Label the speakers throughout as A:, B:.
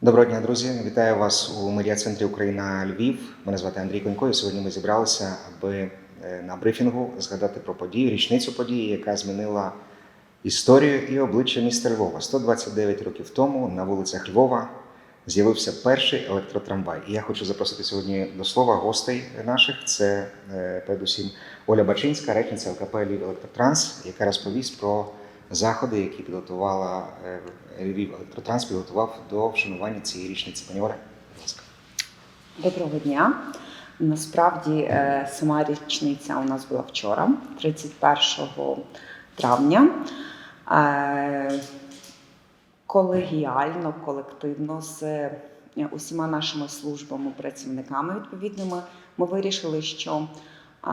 A: Доброго дня, друзі! Вітаю вас у медіа-центрі Україна Львів. Мене звати Андрій Конько. І сьогодні ми зібралися, аби е, на брифінгу згадати про подію, річницю події, яка змінила історію і обличчя міста Львова. 129 років тому на вулицях Львова з'явився перший електротрамвай. І я хочу запросити сьогодні до слова гостей наших. Це е, передусім Оля Бачинська, речниця ЛКП Львів Електротранс, яка розповість про заходи, які підготувала е, Львів Електротранс, підготував до вшанування цієї річниці. Пані Оля, будь ласка.
B: Доброго дня. Насправді е, сама річниця у нас була вчора, 31 травня. Е, Колегіально, колективно з е, усіма нашими службами, працівниками відповідними, ми вирішили, що е,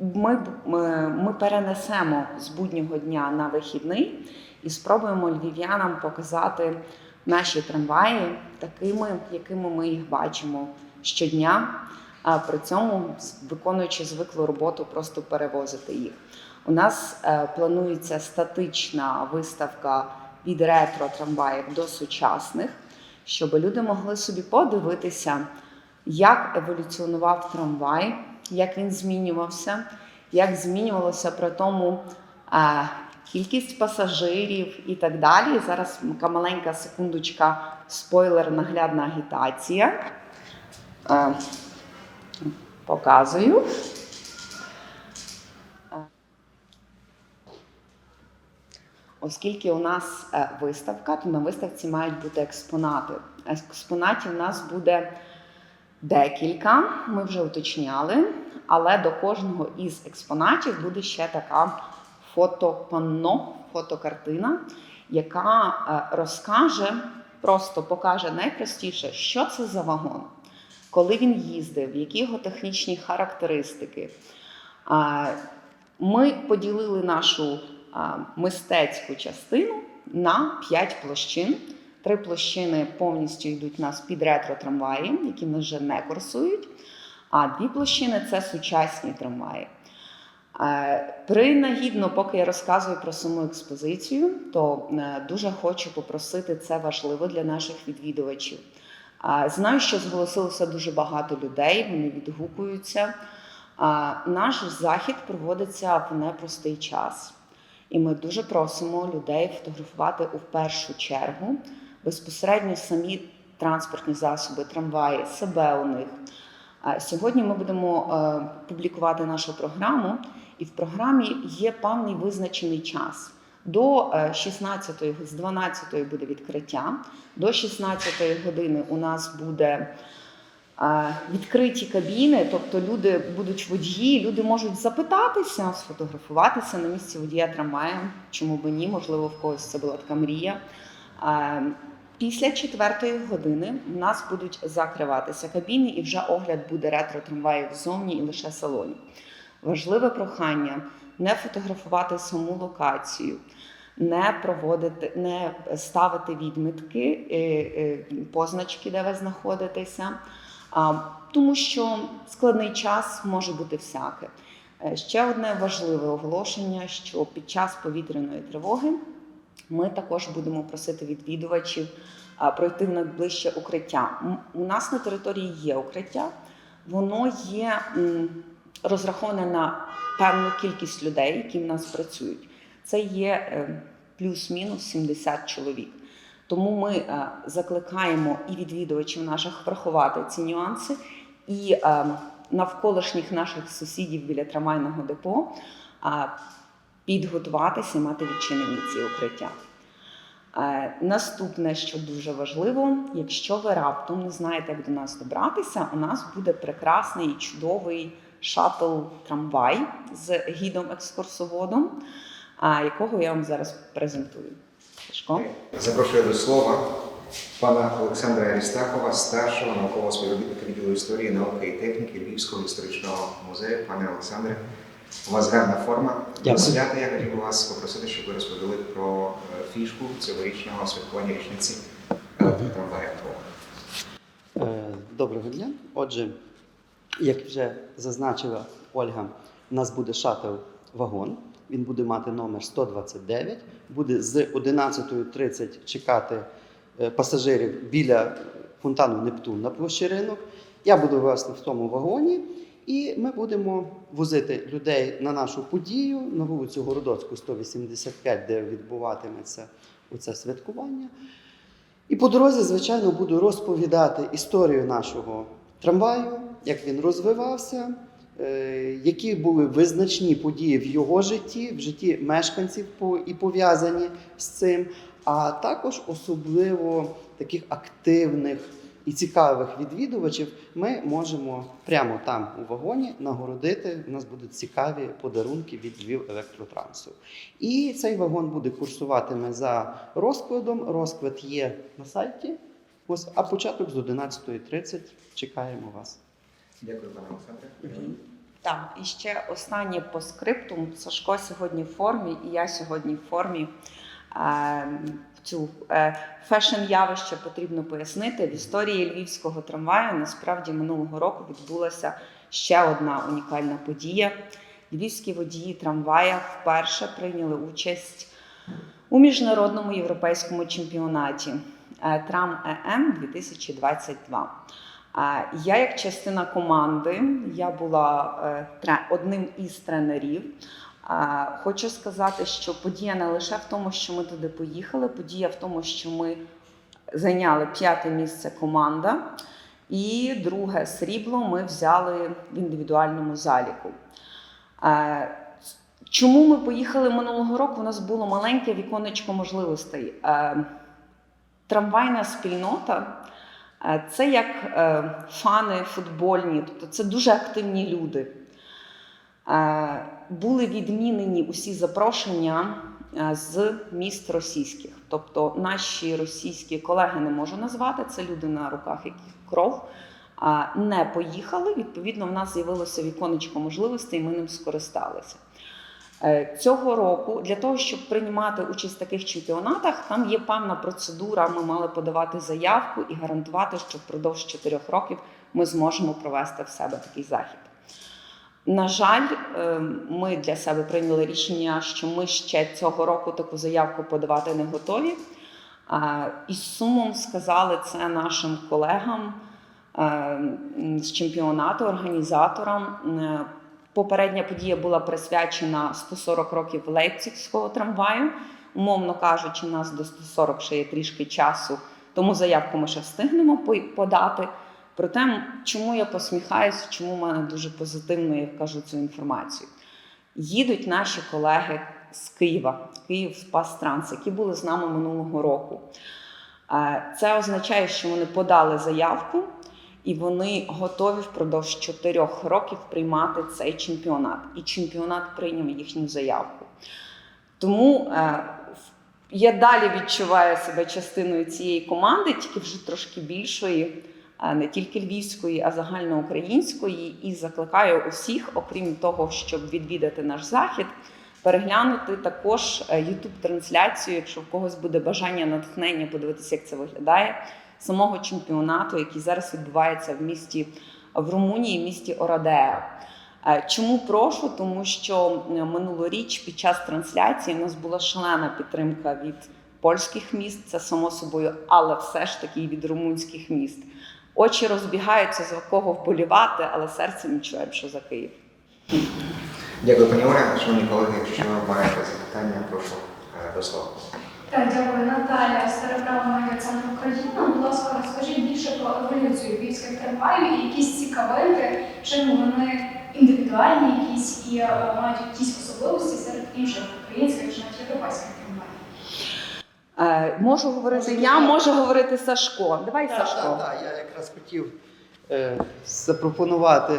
B: ми, ми, ми перенесемо з буднього дня на вихідний і спробуємо львів'янам показати наші трамваї такими, якими ми їх бачимо щодня, а при цьому виконуючи звиклу роботу, просто перевозити їх. У нас е, планується статична виставка від ретро трамваїв до сучасних, щоб люди могли собі подивитися, як еволюціонував трамвай, як він змінювався, як змінювалося при тому е, кількість пасажирів і так далі. Зараз така маленька секундочка, спойлер, наглядна агітація. Е, Показую. Оскільки у нас е, виставка, то на виставці мають бути експонати. Експонатів у нас буде декілька, ми вже уточняли, але до кожного із експонатів буде ще така фотопанно, фотокартина, яка е, розкаже, просто покаже найпростіше, що це за вагон, коли він їздив, які його технічні характеристики. Ми поділили нашу мистецьку частину на 5 площин. Три площини повністю йдуть у нас під ретро-трамваї, які нас вже не курсують. А дві площини це сучасні трамваї. Е, Принагідно, поки я розказую про саму експозицію, то е, дуже хочу попросити це важливо для наших відвідувачів. Знаю, що зголосилося дуже багато людей, вони відгукуються. Наш захід проводиться в непростий час, і ми дуже просимо людей фотографувати у першу чергу безпосередньо самі транспортні засоби, трамваї, себе у них. Е, Сьогодні ми будемо е, публікувати нашу програму, і в програмі є певний визначений час. До 16-ї, з 12-ї буде відкриття, до 16-ї години у нас буде е, відкриті кабіни, тобто люди будуть водії, люди можуть запитатися, сфотографуватися на місці водія трамвая. Чому би ні? Можливо, в когось це була така мрія. Після четвертої години в нас будуть закриватися кабіни, і вже огляд буде ретро трамваїв ззовні і лише салонів. Важливе прохання не фотографувати саму локацію, не проводити, не ставити відмітки, е, е, позначки, де ви знаходитеся, тому що складний час може бути всяке. Е, Ще одне важливе оголошення: що під час повітряної тривоги ми також будемо просити відвідувачів пройти в найближче укриття. У нас на території є укриття, воно є розраховане на певну кількість людей, які в нас працюють. Це є е, плюс-мінус 70 чоловік. Тому ми е, закликаємо і відвідувачів наших врахувати ці нюанси, і е, навколишніх наших сусідів біля трамвайного депо підготуватися і мати відчинені ці укриття. Е, Наступне, що дуже важливо, якщо ви раптом не знаєте, як до нас добратися, у нас буде прекрасний і чудовий шатл трамвай з гідом-екскурсоводом, якого я вам зараз презентую. Сашко?
A: Запрошую до слова пана Олександра Арістахова, старшого наукового співробітника відділу історії, науки і техніки Львівського історичного музею. Пане Олександре, у вас гарна форма. До свята я хотів би вас попросити, щоб ви розповіли про е, фішку цьогорічного святкування річниці електротрамвая.
C: Е, Доброго дня. Отже, як вже зазначила Ольга, у нас буде шатл вагон. Він буде мати номер 129. Буде з 11.30 чекати е, пасажирів біля фонтану Нептун на площі ринок. Я буду власне в тому вагоні, і ми будемо возити людей на нашу подію на вулицю Городоцьку, 185, де відбуватиметься оце святкування. І по дорозі, звичайно, буду розповідати історію нашого трамваю, як він розвивався, е, які були визначні події в його житті, в житті мешканців і пов'язані з цим, а також особливо таких активних і цікавих відвідувачів ми можемо прямо там у вагоні нагородити. У нас будуть цікаві подарунки від Львів електротрансу. І цей вагон буде курсуватиме за розкладом. Розклад є на сайті. Ось, а початок з 11.30. Чекаємо вас.
A: Дякую, пане Олександре.
B: Так, і ще останнє по скриптум. Сашко сьогодні в формі, і я сьогодні в формі. Е, Цю е, фешн-явище потрібно пояснити. В історії львівського трамваю насправді минулого року відбулася ще одна унікальна подія. Львівські водії трамвая вперше прийняли участь у міжнародному європейському чемпіонаті Трам ЕМ 2022. Е, Я, як частина команди, я була е, одним із тренерів. Хочу сказати, що подія не лише в тому, що ми туди поїхали, подія в тому, що ми зайняли п'яте місце команда, і друге срібло ми взяли в індивідуальному заліку. Чому ми поїхали минулого року? У нас було маленьке віконечко можливостей. Трамвайна спільнота це як е, фани футбольні, тобто це дуже активні люди. Е, Були відмінені усі запрошення е, з міст російських. Тобто наші російські колеги не можу назвати, це люди на руках, яких кров. Не поїхали. Відповідно, в нас з'явилося віконечко можливостей, і ми ним скористалися. Е, Цього року для того, щоб приймати участь в таких чемпіонатах, там є певна процедура. Ми мали подавати заявку і гарантувати, що впродовж 4 років ми зможемо провести в себе такий захід. На жаль, е, ми для себе прийняли рішення, що ми ще цього року таку заявку подавати не готові. Е, І сумом сказали це нашим колегам е, з чемпіонату, організаторам. Попередня подія була присвячена 140 років лейпцигського трамваю. Умовно кажучи, нас до 140 ще є трішки часу, тому заявку ми ще встигнемо по- подати. Проте, чому я посміхаюся, чому в мене дуже позитивно я кажу цю інформацію. Їдуть наші колеги з Києва, Київ Спастранс, які були з нами минулого року. Е, Це означає, що вони подали заявку і вони готові впродовж чотирьох років приймати цей чемпіонат. І чемпіонат прийняв їхню заявку. Тому е, я далі відчуваю себе частиною цієї команди, тільки вже трошки більшої, не тільки львівської, а загальноукраїнської. І закликаю усіх, окрім того, щоб відвідати наш захід, переглянути також youtube трансляцію якщо в когось буде бажання натхнення подивитися, як це виглядає, самого чемпіонату, який зараз відбувається в місті в Румунії, місті Орадеа. Е, Чому прошу? Тому що е, минулоріч під час трансляції в нас була шалена підтримка від польських міст, це само собою, але все ж таки і від румунських міст. Очі розбігаються за кого вболівати, але серцем відчуваємо, що за Київ.
A: Дякую, пані Оля. Шановні колеги, якщо маєте запитання, прошу е, до слова.
D: Так, дякую, Наталя, Староправа медіа Центр Україна. Будь ласка, розкажіть більше про еволюцію львівських трамваїв і якісь цікавинки, чим вони індивідуальні, якісь і е, мають якісь особливості серед інших українських чи навіть європейських.
B: Е, можу говорити я, може говорити Сашко. Давай Сашко.
C: Так, так, я якраз хотів е, запропонувати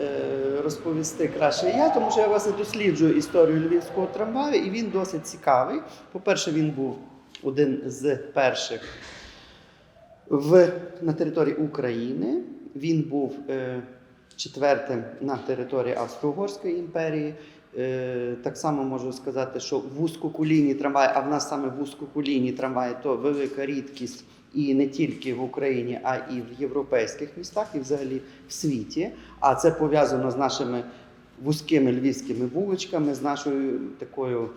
C: е, розповісти краще я, тому що я власне досліджую історію львівського трамваю, і він досить цікавий. По-перше, він був один з перших в, на території України. Він був е, четвертим на території Австро-Угорської імперії. Е, так само можу сказати, що вузькокулійні трамваї, а в нас саме вузькокулійні трамваї то велика рідкість і не тільки в Україні, а і в європейських містах, і взагалі в світі. А це пов'язано з нашими вузькими львівськими вуличками, з нашою такою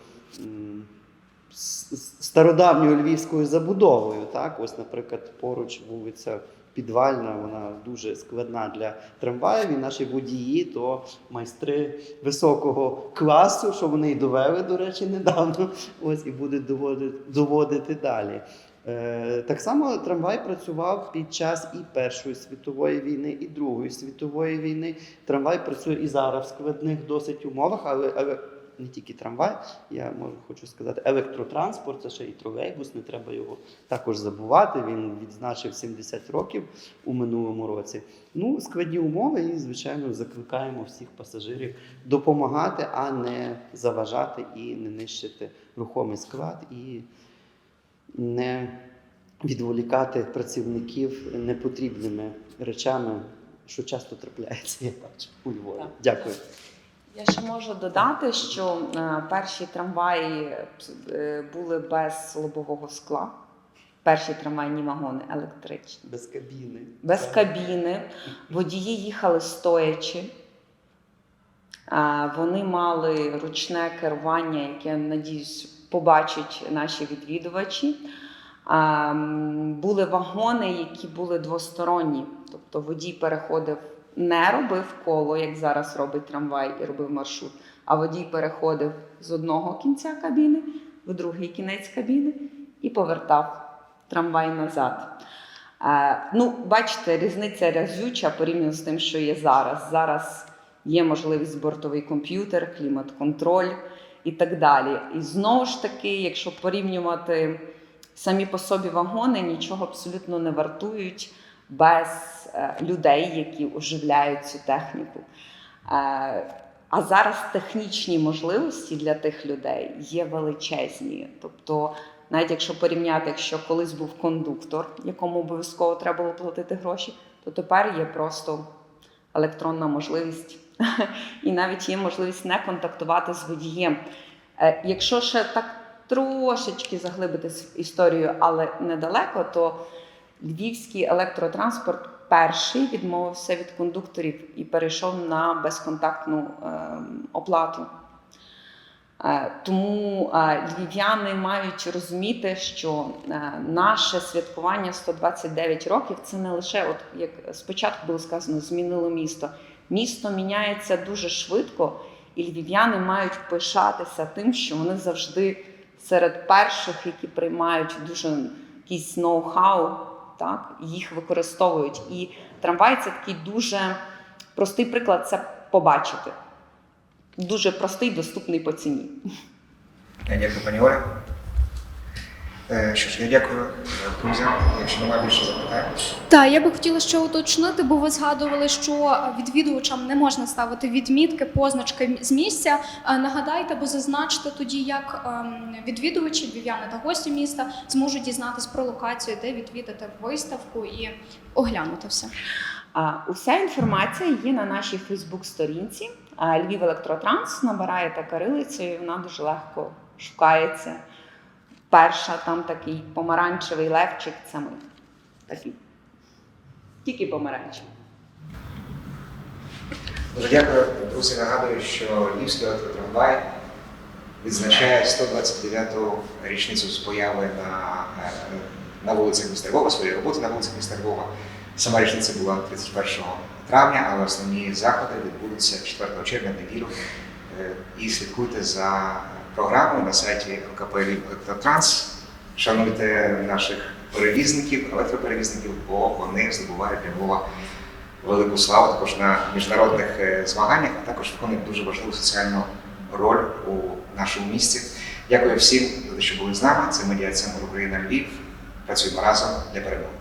C: стародавньою львівською забудовою. Так? Ось, наприклад, поруч вулиця Підвальна, вона дуже складна для трамваїв. І наші водії то майстри високого класу, що вони і довели, до речі, недавно. Ось і будуть доводити, доводити далі. Е, так само трамвай працював під час і Першої світової війни, і Другої світової війни. Трамвай працює і зараз в складних досить умовах, але, але не тільки трамвай, я можу хочу сказати, електротранспорт, це ще і тролейбус, не треба його також забувати. Він відзначив 70 років у минулому році. Ну, складні умови, і, звичайно, закликаємо всіх пасажирів допомагати, а не заважати і не нищити рухомий склад і не відволікати працівників непотрібними речами, що часто трапляється, я бачу у Львові.
B: Так.
C: Дякую.
B: Я ще можу додати, що е, перші трамваї е, були без лобового скла. Перші трамвайні вагони електричні.
C: Без кабіни.
B: без кабіни. Водії їхали стоячи. Вони мали ручне керування, яке, надіюсь, побачать наші відвідувачі. Були вагони, які були двосторонні. Тобто водій переходив, не робив коло, як зараз робить трамвай і робив маршрут, а водій переходив з одного кінця кабіни в другий кінець кабіни і повертав трамвай назад. Е, ну, бачите, різниця разюча порівняно з тим, що є зараз. Зараз є можливість бортовий комп'ютер, клімат-контроль і так далі. І знову ж таки, якщо порівнювати самі по собі вагони, нічого абсолютно не вартують без е, людей, які оживляють цю техніку. Е, а зараз технічні можливості для тих людей є величезні. Тобто, навіть якщо порівняти, якщо колись був кондуктор, якому обов'язково треба було платити гроші, то тепер є просто електронна можливість, і навіть є можливість не контактувати з водієм. Е, Якщо ще так трошечки заглибитись в історію, але недалеко, то львівський електротранспорт перший відмовився від кондукторів і перейшов на безконтактну ем, оплату. Е, Тому е, львів'яни мають розуміти, що е, наше святкування 129 років це не лише, от як спочатку було сказано, змінило місто. Місто міняється дуже швидко, і львів'яни мають пишатися тим, що вони завжди серед перших, які приймають дуже якийсь ноу-хау, так, їх використовують. І трамвай це такий дуже простий приклад це побачити. Дуже простий, доступний по ціні.
A: Я дякую, пані Оля. Е, Що ж, я дякую друзям. Якщо немає більше запитань.
D: Так, я би хотіла ще уточнити, бо ви згадували, що відвідувачам не можна ставити відмітки, позначки з місця. Е, Нагадайте, бо зазначте тоді, як ем, відвідувачі, львів'яни та гості міста зможуть дізнатись про локацію, де відвідати виставку і оглянути все.
B: Уся інформація є на нашій Фейсбук-сторінці Львів Електротранс. Набираєте кирилицею, вона дуже легко шукається. Перша там такий помаранчевий левчик це ми. Такий. Тільки помаранчевий.
A: Дякую. Друзі, нагадую, що Львівський електротрамвай відзначає 129-ту річницю з появи на, е, на вулицях міста Львова, своєї роботи на вулицях міста Львова. Сама річниця була 31 травня, але основні заходи відбудуться 4 червня неділю. Е, І слідкуйте за програмою на сайті Львів Електротранс. Шануйте наших перевізників, електроперевізників, бо вони здобувають для Львова велику славу також на міжнародних е, змаганнях, а також виконують дуже важливу соціальну роль у нашому місті. Дякую всім що були з нами. Це медіа центр Україна Львів. Працюємо разом для перемоги.